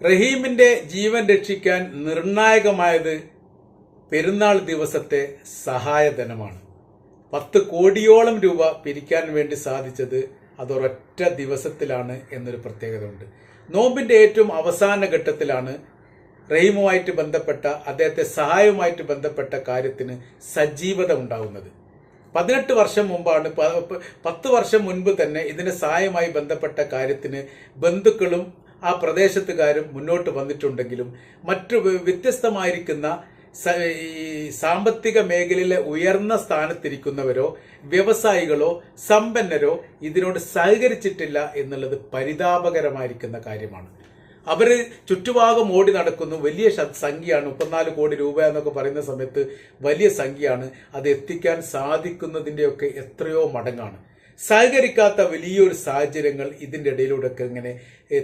റഹീമിന്റെ ജീവൻ രക്ഷിക്കാൻ നിർണായകമായത് പെരുന്നാൾ ദിവസത്തെ സഹായധനമാണ്. പത്ത് കോടിയോളം രൂപ പിരിക്കാൻ വേണ്ടി സാധിച്ചത് അതൊരൊറ്റ ദിവസത്തിലാണ് എന്നൊരു പ്രത്യേകത ഉണ്ട് നോമ്പിന്റെ ഏറ്റവും അവസാന ഘട്ടത്തിലാണ് റഹീമുമായിട്ട് ബന്ധപ്പെട്ട അദ്ദേഹത്തെ സഹായവുമായിട്ട് ബന്ധപ്പെട്ട കാര്യത്തിന് സജീവത ഉണ്ടാകുന്നത് പതിനെട്ട് വർഷം മുമ്പാണ് പത്ത് വർഷം മുൻപ് തന്നെ ഇതിന് സഹായമായി ബന്ധപ്പെട്ട കാര്യത്തിന് ബന്ധുക്കളും ആ പ്രദേശത്തുകാരും മുന്നോട്ട് വന്നിട്ടുണ്ടെങ്കിലും മറ്റു വ്യത്യസ്തമായിരിക്കുന്ന ഈ സാമ്പത്തിക മേഖലയിലെ ഉയർന്ന സ്ഥാനത്തിരിക്കുന്നവരോ വ്യവസായികളോ സമ്പന്നരോ ഇതിനോട് സഹകരിച്ചിട്ടില്ല എന്നുള്ളത് പരിതാപകരമായിരിക്കുന്ന കാര്യമാണ്. അവർ ചുറ്റുഭാഗം ഓടി നടക്കുന്നു. വലിയ സംഖ്യയാണ്. മുപ്പത്തിനാല് കോടി രൂപ എന്നൊക്കെ പറയുന്ന സമയത്ത് വലിയ സംഖ്യയാണ്. അത് എത്തിക്കാൻ സാധിക്കുന്നതിന്റെയൊക്കെ എത്രയോ മടങ്ങാണ്. സഹകരിക്കാത്ത വലിയൊരു സാഹചര്യങ്ങൾ ഇതിന്റെ ഇടയിലൂടെയൊക്കെ ഇങ്ങനെ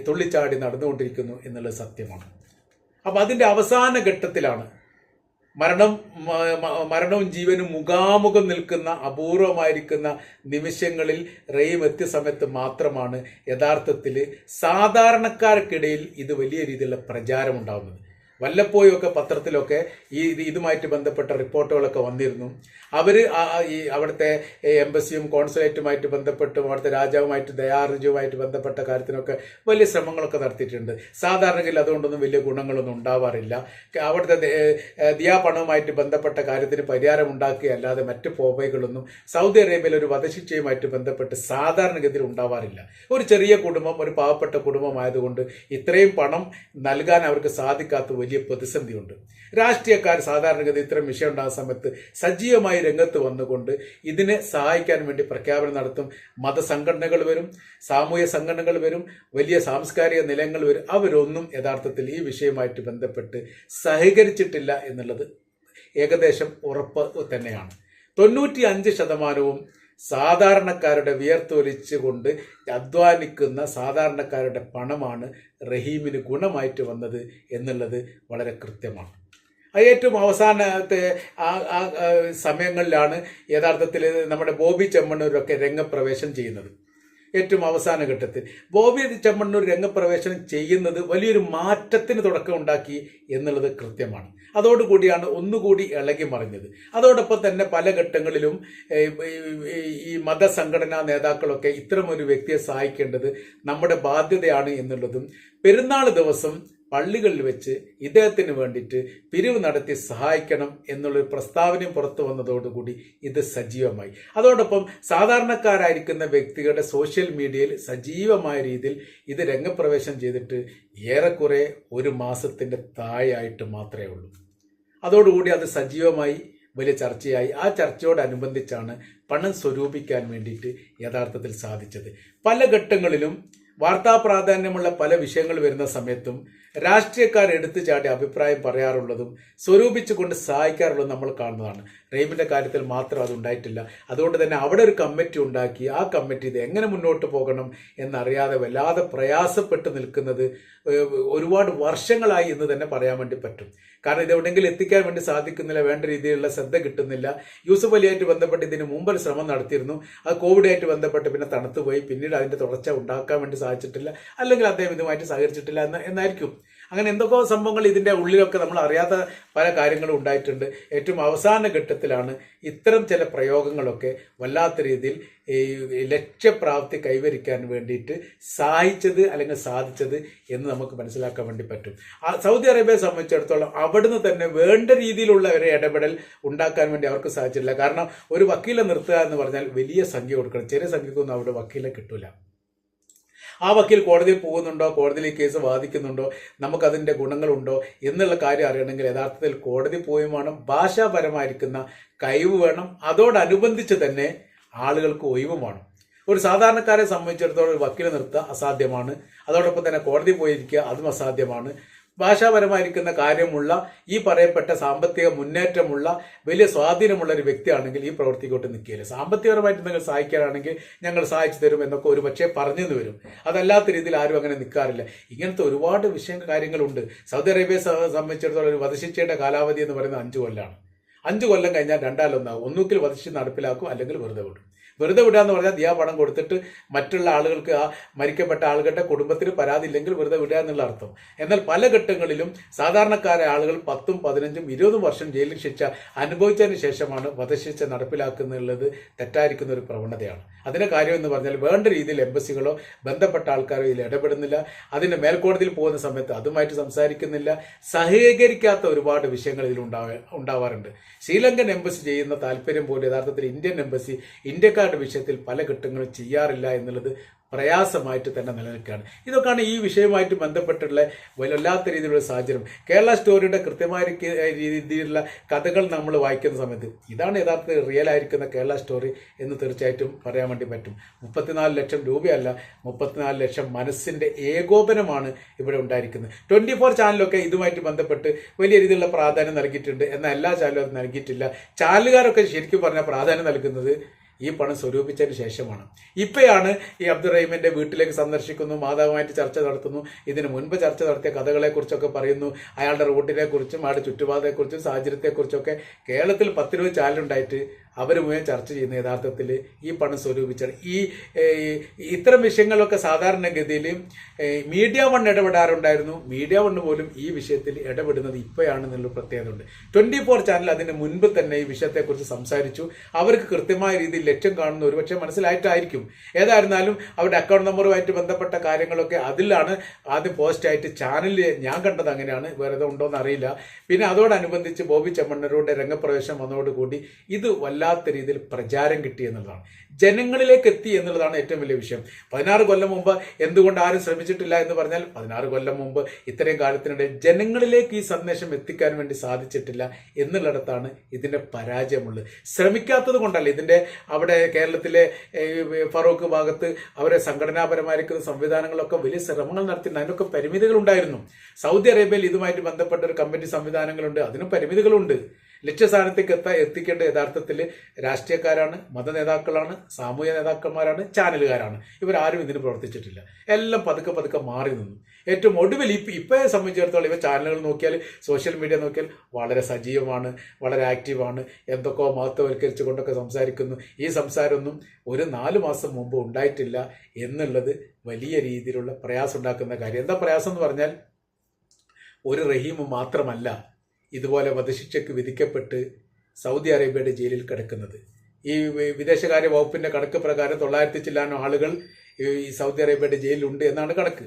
തുള്ളിച്ചാടി നടന്നുകൊണ്ടിരിക്കുന്നു എന്നുള്ളത് സത്യമാണ്. അപ്പം അതിന്റെ അവസാന ഘട്ടത്തിലാണ് മരണം മരണവും ജീവനും മുഖാമുഖം നിൽക്കുന്ന അപൂർവമായിരിക്കുന്ന നിമിഷങ്ങളിൽ റെയിം എത്തിയ സമയത്ത് മാത്രമാണ് യഥാർത്ഥത്തിൽ സാധാരണക്കാർക്കിടയിൽ ഇത് വലിയ രീതിയിലുള്ള പ്രചാരം ഉണ്ടാകുന്നത് വല്ലപ്പോഴും ഒക്കെ പത്രത്തിലൊക്കെ ഈ ഇതുമായിട്ട് ബന്ധപ്പെട്ട റിപ്പോർട്ടുകളൊക്കെ വന്നിരുന്നു. അവർ ഈ അവിടുത്തെ എംബസിയും കോൺസുലേറ്റുമായിട്ട് ബന്ധപ്പെട്ടും അവിടുത്തെ രാജാവുമായിട്ട് ദയാർജുവുമായിട്ട് ബന്ധപ്പെട്ട കാര്യത്തിനൊക്കെ വലിയ ശ്രമങ്ങളൊക്കെ നടത്തിയിട്ടുണ്ട്. സാധാരണയിൽ അതുകൊണ്ടൊന്നും വലിയ ഗുണങ്ങളൊന്നും ഉണ്ടാവാറില്ല. അവിടുത്തെ ദിയാപണവുമായിട്ട് ബന്ധപ്പെട്ട കാര്യത്തിന് പരിഹാരം ഉണ്ടാക്കുകയല്ലാതെ മറ്റ് പോവൈകളൊന്നും സൗദി അറേബ്യയിൽ ഒരു വധശിക്ഷയുമായിട്ട് ബന്ധപ്പെട്ട് സാധാരണഗതിയിൽ ഉണ്ടാവാറില്ല. ഒരു ചെറിയ കുടുംബം ഒരു പാവപ്പെട്ട കുടുംബമായതുകൊണ്ട് ഇത്രയും പണം നൽകാൻ അവർക്ക് സാധിക്കാത്ത വലിയ പ്രതിസന്ധിയുണ്ട് രാഷ്ട്രീയക്കാർ സാധാരണഗതി ഇത്തരം വിഷയം ഉണ്ടാകുന്ന സമയത്ത് സജീവമായി രംഗത്ത് വന്നുകൊണ്ട് ഇതിനെ സഹായിക്കാൻ വേണ്ടി പ്രഖ്യാപനം നടത്തും. മതസംഘടനകൾ വരും സാമൂഹ്യ സംഘടനകൾ വരും വലിയ സാംസ്കാരിക നിലയങ്ങൾ വരും. അവരൊന്നും യഥാർത്ഥത്തിൽ ഈ വിഷയമായിട്ട് ബന്ധപ്പെട്ട് സഹകരിച്ചിട്ടില്ല എന്നുള്ളത് ഏകദേശം ഉറപ്പ് തന്നെയാണ്. തൊണ്ണൂറ്റി അഞ്ച് ശതമാനവും സാധാരണക്കാരുടെ വിയർത്തൊലിച്ചുകൊണ്ട് അധ്വാനിക്കുന്ന സാധാരണക്കാരുടെ പണമാണ് റഹീമിന് ഗുണമായിട്ട് വന്നത് എന്നുള്ളത് വളരെ കൃത്യമാണ്. ഏറ്റവും അവസാനത്തെ ആ ആ സമയങ്ങളിലാണ് യഥാർത്ഥത്തിൽ നമ്മുടെ ബോബി ചെമ്മണ്ണൂരൊക്കെ രംഗപ്രവേശം ചെയ്യുന്നത്. ഏറ്റവും അവസാന ഘട്ടത്തിൽ. ബോബി ചെമ്മണ്ണൂർ രംഗപ്രവേശനം ചെയ്യുന്നത് വലിയൊരു മാറ്റത്തിന് തുടക്കം ഉണ്ടാക്കി എന്നുള്ളത് കൃത്യമാണ്. അതോടുകൂടിയാണ് ഒന്നുകൂടി ഇളകി മറിഞ്ഞത്. അതോടൊപ്പം തന്നെ പല ഘട്ടങ്ങളിലും ഈ- മതസംഘടനാ നേതാക്കളൊക്കെ ഇത്തരം ഒരു വ്യക്തിയെ സഹായിക്കേണ്ടത് നമ്മുടെ ബാധ്യതയാണ് എന്നുള്ളതും പെരുന്നാൾ ദിവസം പള്ളികളിൽ വെച്ച് ഇദ്ദേഹത്തിന് വേണ്ടിയിട്ട് പിരിവ് നടത്തി സഹായിക്കണം എന്നുള്ളൊരു പ്രസ്താവനയും പുറത്തു വന്നതോടുകൂടി ഇത് സജീവമായി. അതോടൊപ്പം സാധാരണക്കാരായിരിക്കുന്ന വ്യക്തികളുടെ സോഷ്യൽ മീഡിയയിൽ സജീവമായ രീതിയിൽ ഇത് രംഗപ്രവേശം ചെയ്തിട്ട് ഏറെക്കുറെ ഒരു മാസത്തിന്റെ താഴെയായിട്ട് മാത്രമേ ഉള്ളൂ. അതോടുകൂടി അത് സജീവമായി വലിയ ചർച്ചയായി. ആ ചർച്ചയോടനുബന്ധിച്ചാണ് പണം സ്വരൂപിക്കാൻ വേണ്ടിയിട്ട് യഥാർത്ഥത്തിൽ സാധിച്ചത്. പല ഘട്ടങ്ങളിലും വാർത്താ പ്രാധാന്യമുള്ള പല വിഷയങ്ങൾ വരുന്ന സമയത്തും രാഷ്ട്രീയക്കാർ എടുത്തു ചാടി അഭിപ്രായം പറയാറുള്ളതും സ്വരൂപിച്ചുകൊണ്ട് സഹായിക്കാറുള്ളതും നമ്മൾ കാണുന്നതാണ്. റെയിമിന്റെ കാര്യത്തിൽ മാത്രം അത് ഉണ്ടായിട്ടില്ല. അതുകൊണ്ട് തന്നെ അവിടെ ഒരു കമ്മിറ്റി ഉണ്ടാക്കി ആ കമ്മിറ്റി ഇത് എങ്ങനെ മുന്നോട്ട് പോകണം എന്നറിയാതെ വല്ലാതെ പ്രയാസപ്പെട്ട് നിൽക്കുന്നത് ഒരുപാട് വർഷങ്ങളായി എന്ന് തന്നെ പറയാൻ വേണ്ടി പറ്റും. കാരണം ഇത് എവിടെയെങ്കിലും എത്തിക്കാൻ വേണ്ടി സാധിക്കുന്നില്ല വേണ്ട രീതിയിലുള്ള ശ്രദ്ധ കിട്ടുന്നില്ല. യൂസഫ് അലിയായിട്ട് ബന്ധപ്പെട്ട് ഇതിന് മുമ്പ് ഒരു ശ്രമം നടത്തിയിരുന്നു. അത് കോവിഡായിട്ട് ബന്ധപ്പെട്ട് പിന്നെ തണുത്തുപോയി. പിന്നീട് അതിന്റെ തുടർച്ച ഉണ്ടാക്കാൻ വേണ്ടി സാധിച്ചിട്ടില്ല. അല്ലെങ്കിൽ അദ്ദേഹം ഇതുമായിട്ട് സഹകരിച്ചിട്ടില്ല എന്ന് എന്നായിരിക്കും. അങ്ങനെ എന്തൊക്കെ സംഭവങ്ങൾ ഇതിന്റെ ഉള്ളിലൊക്കെ നമ്മൾ അറിയാത്ത പല കാര്യങ്ങളും ഉണ്ടായിട്ടുണ്ട്. ഏറ്റവും അവസാന ഘട്ടത്തിലാണ് ഇത്തരം ചില പ്രയോഗങ്ങളൊക്കെ വല്ലാത്ത രീതിയിൽ ഈ ലക്ഷ്യപ്രാപ്തി കൈവരിക്കാൻ വേണ്ടിയിട്ട് സഹായിച്ചത് അല്ലെങ്കിൽ സാധിച്ചത് എന്ന് നമുക്ക് മനസ്സിലാക്കാൻ വേണ്ടി പറ്റും. സൗദി അറേബ്യയെ സംബന്ധിച്ചിടത്തോളം അവിടുന്ന് തന്നെ വേണ്ട രീതിയിലുള്ള ഒരു ഇടപെടൽ ഉണ്ടാക്കാൻ വേണ്ടി അവർക്ക് സാധിച്ചിട്ടില്ല. കാരണം ഒരു വക്കീലെ നിർത്തുക എന്ന് പറഞ്ഞാൽ വലിയ സംഖ്യ കൊടുക്കണം. ചെറിയ സംഖ്യക്കൊന്നും അവിടെ വക്കീലെ കിട്ടൂല. ആ വക്കീൽ കോടതിയിൽ പോകുന്നുണ്ടോ? കോടതിയിൽ ഈ കേസ് വാദിക്കുന്നുണ്ടോ? നമുക്കതിന്റെ ഗുണങ്ങളുണ്ടോ? എന്നുള്ള കാര്യം അറിയണമെങ്കിൽ യഥാർത്ഥത്തിൽ കോടതി പോയി വേണം ഭാഷാപരമായിരിക്കുന്ന കഴിവ് വേണം. അതോടനുബന്ധിച്ച് തന്നെ ആളുകൾക്ക് ഒഴിവ് വേണം. ഒരു സാധാരണക്കാരെ സംബന്ധിച്ചിടത്തോളം ഒരു വക്കീലെ നിർത്തുക അസാധ്യമാണ്. അതോടൊപ്പം തന്നെ കോടതി പോയിരിക്കുക അതും അസാധ്യമാണ്. ഭാഷാപരമായിരിക്കുന്ന കാര്യമുള്ള ഈ പറയപ്പെട്ട സാമ്പത്തിക മുന്നേറ്റമുള്ള വലിയ സ്വാധീനമുള്ള ഒരു വ്യക്തിയാണെങ്കിൽ ഈ പ്രവൃത്തിക്കോട്ട് നിൽക്കുകയില്ല. സാമ്പത്തികപരമായിട്ട് നിങ്ങൾ സഹായിക്കാനാണെങ്കിൽ ഞങ്ങൾ സഹായിച്ചു തരും എന്നൊക്കെ ഒരു പക്ഷേ പറഞ്ഞെന്ന് വരും. അതല്ലാത്ത രീതിയിൽ ആരും അങ്ങനെ നിൽക്കാറില്ല. ഇങ്ങനത്തെ ഒരുപാട് വിഷയ കാര്യങ്ങളുണ്ട്. സൗദി അറേബ്യയെ സംബന്ധിച്ചിടത്തോളം ഒരു വധശിക്ഷയുടെ കാലാവധി എന്ന് പറയുന്നത് അഞ്ചു കൊല്ലാണ്. അഞ്ചു കൊല്ലം കഴിഞ്ഞാൽ രണ്ടാലൊന്നാകും ഒന്നുകിൽ വധശിക്ഷ നടപ്പിലാക്കും അല്ലെങ്കിൽ വെറുതെ വിടും. വെറുതെ വിടുക എന്ന് പറഞ്ഞാൽ ദിയാ പണം കൊടുത്തിട്ട് മറ്റുള്ള ആളുകൾക്ക് ആ മരിക്കപ്പെട്ട ആളുകളുടെ കുടുംബത്തിന് പരാതി ഇല്ലെങ്കിൽ വെറുതെ വിടുക എന്നുള്ള അർത്ഥം. എന്നാൽ പല ഘട്ടങ്ങളിലും സാധാരണക്കാരായ ആളുകൾ പത്തും പതിനഞ്ചും ഇരുപതും വർഷം ജയിലിൽ ശിക്ഷ അനുഭവിച്ചതിന് ശേഷമാണ് വധശിക്ഷ നടപ്പിലാക്കുന്നുള്ളത് തെറ്റായിരിക്കുന്ന ഒരു പ്രവണതയാണ്. അതിന്റെ കാര്യം എന്ന് പറഞ്ഞാൽ വേണ്ട രീതിയിൽ എംബസികളോ ബന്ധപ്പെട്ട ആൾക്കാരോ ഇതിൽ ഇടപെടുന്നില്ല. അതിന്റെ മേൽക്കോടതിയിൽ പോകുന്ന സമയത്ത് അതുമായിട്ട് സംസാരിക്കുന്നില്ല. സഹകരിക്കാത്ത ഒരുപാട് വിഷയങ്ങൾ ഇതിൽ ഉണ്ടാവ ഉണ്ടാവാറുണ്ട്. ശ്രീലങ്കൻ എംബസി ചെയ്യുന്ന താല്പര്യം പോലും യഥാർത്ഥത്തിൽ ഇന്ത്യൻ എംബസി ഇന്ത്യക്കാരുടെ വിഷയത്തിൽ പല ഘട്ടങ്ങളും ചെയ്യാറില്ല എന്നുള്ളത് പ്രയാസമായിട്ട് തന്നെ നിലനിൽക്കുകയാണ്. ഇതൊക്കെയാണ് ഈ വിഷയവുമായിട്ട് ബന്ധപ്പെട്ടുള്ള വല്ലാത്ത രീതിയിലുള്ള സാഹചര്യം. കേരള സ്റ്റോറിയുടെ കൃത്യമായ രീതി- രീതിയിലുള്ള കഥകൾ നമ്മൾ വായിക്കുന്ന സമയത്ത് ഇതാണ് യഥാർത്ഥത്തിൽ റിയൽ ആയിരിക്കുന്ന കേരള സ്റ്റോറി എന്ന് തീർച്ചയായിട്ടും പറയാൻ വേണ്ടി പറ്റും. മുപ്പത്തിനാല് ലക്ഷം രൂപയല്ല മുപ്പത്തിനാല് ലക്ഷം മനസ്സിന്റെ ഏകോപനമാണ് ഇവിടെ ഉണ്ടായിരിക്കുന്നത്. ട്വന്റി ഫോർ ചാനലൊക്കെ ഇതുമായിട്ട് ബന്ധപ്പെട്ട് വലിയ രീതിയിലുള്ള പ്രാധാന്യം നൽകിയിട്ടുണ്ട്. എന്നാൽ എല്ലാ ചാനലും അത് നൽകിയിട്ടില്ല. ചാനലുകാരൊക്കെ ശരിക്കും പറഞ്ഞാൽ പ്രാധാന്യം നൽകുന്നത് ഈ പണം സ്വരൂപിച്ചതിന് ശേഷമാണ്. ഇപ്പോഴാണ് ഈ അബ്ദുറഹീമിന്റെ വീട്ടിലേക്ക് സന്ദർശിക്കുന്നു മാതാവുമായിട്ട് ചർച്ച നടത്തുന്നു ഇതിന് മുൻപ് ചർച്ച നടത്തിയ കഥകളെക്കുറിച്ചൊക്കെ പറയുന്നു അയാളുടെ റൂട്ടിനെ കുറിച്ചും അയാളുടെ ചുറ്റുപാടത്തെക്കുറിച്ചും സാഹചര്യത്തെക്കുറിച്ചൊക്കെ കേരളത്തിൽ പത്തിരുപത് ചാനലുണ്ടായിട്ട് അവർ മുഴുവൻ ചർച്ച ചെയ്യുന്ന യഥാർത്ഥത്തിൽ ഈ പണം സ്വരൂപിച്ചാണ്. ഈ ഇത്തരം വിഷയങ്ങളൊക്കെ സാധാരണഗതിയിൽ മീഡിയ വൺ ഇടപെടാറുണ്ടായിരുന്നു. മീഡിയ വൺ പോലും ഈ വിഷയത്തിൽ ഇടപെടുന്നത് ഇപ്പോഴാണെന്നുള്ള പ്രത്യേകത ഉണ്ട് ട്വന്റി ഫോർ ചാനൽ അതിന് മുൻപ് തന്നെ ഈ വിഷയത്തെക്കുറിച്ച് സംസാരിച്ചു. അവർക്ക് കൃത്യമായ രീതിയിൽ ലക്ഷ്യം കാണുന്ന ഒരുപക്ഷെ മനസ്സിലായിട്ടായിരിക്കും. ഏതായിരുന്നാലും അവരുടെ അക്കൗണ്ട് നമ്പറുമായിട്ട് ബന്ധപ്പെട്ട കാര്യങ്ങളൊക്കെ അതിലാണ് ആദ്യം പോസ്റ്റായിട്ട് ചാനലിൽ ഞാൻ കണ്ടത് അങ്ങനെയാണ്. വേറെ ഉണ്ടോ ഉണ്ടോന്ന് അറിയില്ല. പിന്നെ അതോടനുബന്ധിച്ച് ബോബി ചെമ്മണ്ണരുടെ രംഗപ്രവേശം വന്നതോടുകൂടി ഇത് വല്ലാത്ത രീതിയിൽ പ്രചാരം കിട്ടി എന്നുള്ളതാണ്. ജനങ്ങളിലേക്ക് എത്തി എന്നുള്ളതാണ് ഏറ്റവും വലിയ വിഷയം. പതിനാറ് കൊല്ലം മുമ്പ് എന്തുകൊണ്ട് ആരും ശ്രമിച്ചിട്ടില്ല എന്ന് പറഞ്ഞാൽ പതിനാറ് കൊല്ലം മുമ്പ് ഇത്രയും കാലത്തിനിടെ ജനങ്ങളിലേക്ക് ഈ സന്ദേശം എത്തിക്കാൻ വേണ്ടി സാധിച്ചിട്ടില്ല എന്നുള്ളിടത്താണ് ഇതിന്റെ പരാജയമുള്ളത്. ശ്രമിക്കാത്തത് കൊണ്ടല്ല. ഇതിന്റെ അവിടെ കേരളത്തിലെ ഫറൂഖ് ഭാഗത്ത് അവരെ സംഘടനാപരമായിരിക്കുന്ന സംവിധാനങ്ങളൊക്കെ വലിയ ശ്രമങ്ങൾ നടത്തിയിട്ടുണ്ട്. അതിനൊക്കെ പരിമിതികളുണ്ടായിരുന്നു. സൗദി അറേബ്യയിൽ ഇതുമായിട്ട് ബന്ധപ്പെട്ട ഒരു കമ്മിറ്റി സംവിധാനങ്ങളുണ്ട്. അതിനും പരിമിതികളുണ്ട്. ലക്ഷ്യസ്ഥാനത്തേക്ക് എത്താൻ എത്തിക്കേണ്ട യഥാർത്ഥത്തിൽ രാഷ്ട്രീയക്കാരാണ് മത നേതാക്കളാണ് സാമൂഹ്യ നേതാക്കന്മാരാണ് ചാനലുകാരാണ്. ഇവരാരും ഇതിന് പ്രവർത്തിച്ചിട്ടില്ല. എല്ലാം പതുക്കെ പതുക്കെ മാറി നിന്നു. ഏറ്റവും ഒടുവിൽ ഇപ്പം ഇപ്പോഴെ സംബന്ധിച്ചിടത്തോളം ഇവ ചാനലുകൾ നോക്കിയാൽ സോഷ്യൽ മീഡിയ നോക്കിയാൽ വളരെ സജീവമാണ് വളരെ ആക്റ്റീവാണ്. എന്തൊക്കെയോ മഹത്വവൽക്കരിച്ചു കൊണ്ടൊക്കെ സംസാരിക്കുന്നു. ഈ സംസാരമൊന്നും ഒരു നാല് മാസം മുമ്പ് ഉണ്ടായിട്ടില്ല എന്നുള്ളത് വലിയ രീതിയിലുള്ള പ്രയാസം ഉണ്ടാക്കുന്ന കാര്യം. എന്താ പ്രയാസം എന്ന് പറഞ്ഞാൽ ഒരു റഹീം മാത്രമല്ല. ഇതുപോലെ വധശിക്ഷയ്ക്ക് വിധിക്കപ്പെട്ട് സൗദി അറേബ്യയുടെ ജയിലിൽ കിടക്കുന്നത്. ഈ വിദേശകാര്യ വകുപ്പിന്റെ കണക്ക് പ്രകാരം തൊള്ളായിരത്തി ചില്ലാനോ ആളുകൾ ഈ സൗദി അറേബ്യയുടെ ജയിലിലുണ്ട് എന്നാണ് കണക്ക്.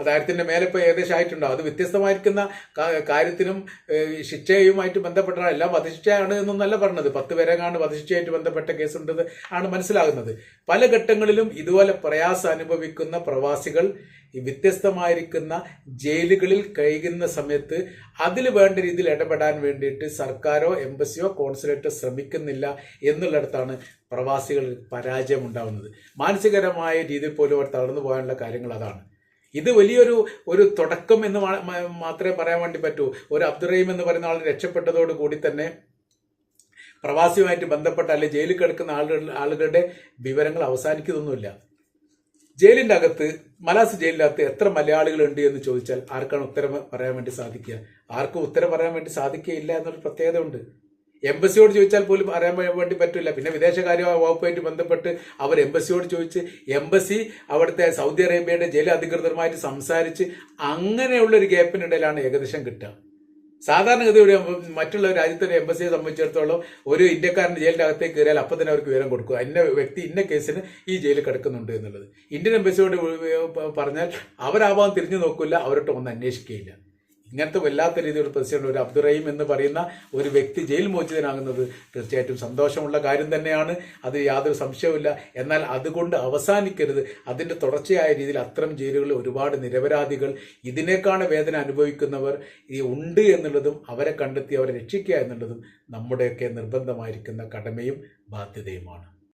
അത് ആയിരത്തിന്റെ മേലെ ഇപ്പോൾ ഏകദേശം ആയിട്ടുണ്ടാവും അത് വ്യത്യസ്തമായിരിക്കുന്ന കാര്യത്തിനും ശിക്ഷയുമായിട്ട് ബന്ധപ്പെട്ട എല്ലാം വധശിക്ഷയാണ് എന്നൊന്നല്ല പറഞ്ഞത്. പത്ത് പേരെങ്ങാണ്ട് വധശിക്ഷയായിട്ട് ബന്ധപ്പെട്ട കേസുണ്ടെന്ന് ആണ് മനസ്സിലാകുന്നത്. പല ഘട്ടങ്ങളിലും ഇതുപോലെ പ്രയാസം അനുഭവിക്കുന്ന പ്രവാസികൾ വ്യത്യസ്തമായിരിക്കുന്ന ജയിലുകളിൽ കഴിയുന്ന സമയത്ത് അതിൽ വേണ്ട രീതിയിൽ ഇടപെടാൻ വേണ്ടിയിട്ട് സർക്കാരോ എംബസിയോ കോൺസുലേറ്റോ ശ്രമിക്കുന്നില്ല എന്നുള്ളിടത്താണ് പ്രവാസികൾ പരാജയം ഉണ്ടാവുന്നത് മാനസികരമായ രീതിയിൽ പോലും അവർ തളർന്നു പോകാനുള്ള കാര്യങ്ങൾ അതാണ്. ഇത് വലിയൊരു ഒരു തുടക്കം എന്ന് മാത്രമേ പറയാൻ വേണ്ടി പറ്റൂ. ഒരു അബ്ദുറഹീം എന്ന് പറയുന്ന ആൾ രക്ഷപ്പെട്ടതോട് കൂടി തന്നെ പ്രവാസിയുമായിട്ട് ബന്ധപ്പെട്ട അല്ലെ ജയിലിൽ കിടക്കുന്ന ആളുകൾ ആളുകളുടെ വിവരങ്ങൾ അവസാനിക്കുന്നൊന്നുമില്ല. ജയിലിന്റെ അകത്ത് മലാസ് ജയിലിനകത്ത് എത്ര മലയാളികളുണ്ട് എന്ന് ചോദിച്ചാൽ ആർക്കാണ് ഉത്തരം പറയാൻ വേണ്ടി സാധിക്കുക? ആർക്കും ഉത്തരം പറയാൻ വേണ്ടി സാധിക്കുകയില്ല എന്നൊരു പ്രത്യേകത ഉണ്ട് എംബസിയോട് ചോദിച്ചാൽ പോലും അറിയാൻ വേണ്ടി പറ്റില്ല പിന്നെ വിദേശകാര്യ വകുപ്പായിട്ട് ബന്ധപ്പെട്ട് അവർ എംബസിയോട് ചോദിച്ച് എംബസി അവിടുത്തെ സൗദി അറേബ്യയുടെ ജയിൽ അധികൃതരുമായിട്ട് സംസാരിച്ച് അങ്ങനെയുള്ള ഒരു ഗ്യാപ്പിനിടയിലാണ് ഏകദേശം കിട്ടുക. സാധാരണഗതിയുടെ മറ്റുള്ള രാജ്യത്തിന്റെ എംബസിയെ സംബന്ധിച്ചിടത്തോളം ഒരു ഇന്ത്യക്കാരന്റെ ജയിലിന്റെ അകത്തേക്ക് കയറിയാൽ അപ്പം തന്നെ അവർക്ക് വിവരം കൊടുക്കുക. ഇന്ന വ്യക്തി ഇന്ന കേസിന് ഈ ജയിലിൽ കിടക്കുന്നുണ്ട് എന്നുള്ളത്. ഇന്ത്യൻ എംബസിയോട് പറഞ്ഞാൽ അവരാവാൻ തിരിഞ്ഞു നോക്കില്ല അവരോട്ട് ഒന്ന് അന്വേഷിക്കുകയില്ല. ഇങ്ങനത്തെ വല്ലാത്ത രീതിയിൽ പ്രതിസന്ധി ഒരു അബ്ദുറഹീം എന്ന് പറയുന്ന ഒരു വ്യക്തി ജയിൽ മോചിതനാകുന്നത് തീർച്ചയായിട്ടും സന്തോഷമുള്ള കാര്യം തന്നെയാണ്. അത് യാതൊരു സംശയവുമില്ല. എന്നാൽ അതുകൊണ്ട് അവസാനിക്കരുത്. അതിന്റെ തുടർച്ചയായ രീതിയിൽ അത്തരം ജയിലുകളിൽ ഒരുപാട് നിരപരാധികൾ ഇതിനേക്കാണ് വേദന അനുഭവിക്കുന്നവർ ഈ ഉണ്ട് എന്നുള്ളതും അവരെ കണ്ടെത്തി അവരെ രക്ഷിക്കുക എന്നുള്ളതും നമ്മുടെയൊക്കെ നിർബന്ധമായിരിക്കുന്ന കടമയും ബാധ്യതയുമാണ്.